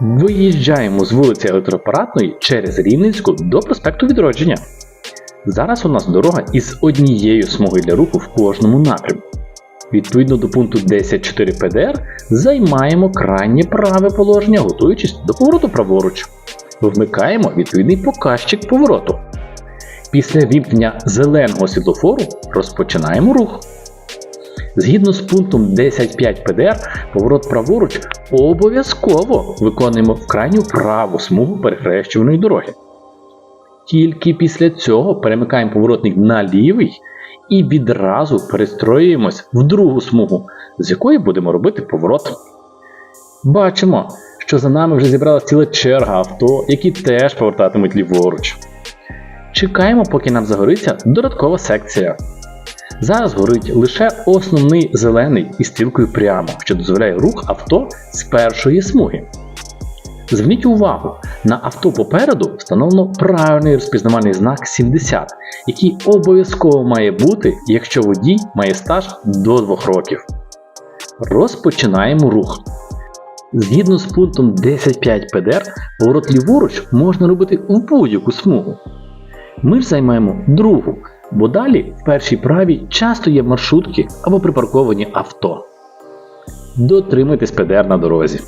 Виїжджаємо з вулиці Електроапаратної через Рівненську до проспекту Відродження. Зараз у нас дорога із однією смугою для руху в кожному напрямку. Відповідно до пункту 10.4 ПДР займаємо крайнє праве положення, готуючись до повороту праворуч. Вмикаємо відповідний показчик повороту. Після вімкнення зеленого світлофору розпочинаємо рух. Згідно з пунктом 10.5 ПДР, поворот праворуч обов'язково виконуємо в крайню праву смугу перехрещуваної дороги. Тільки після цього перемикаємо поворотник на лівий і відразу перестроюємось в другу смугу, з якої будемо робити поворот. Бачимо, що за нами вже зібралася ціла черга авто, які теж повертатимуть ліворуч. Чекаємо, поки нам загориться додаткова секція. Зараз горить лише основний зелений із стрілкою прямо, що дозволяє рух авто з першої смуги. Зверніть увагу, на авто попереду встановлено правильний розпізнавальний знак 70, який обов'язково має бути, якщо водій має стаж до 2 років. Розпочинаємо рух. Згідно з пунктом 10.5 ПДР, поворот ліворуч можна робити в будь-яку смугу. Ми ж займаємо другу, бо далі в першій правій часто є маршрутки або припарковані авто. Дотримуйтесь ПДР на дорозі.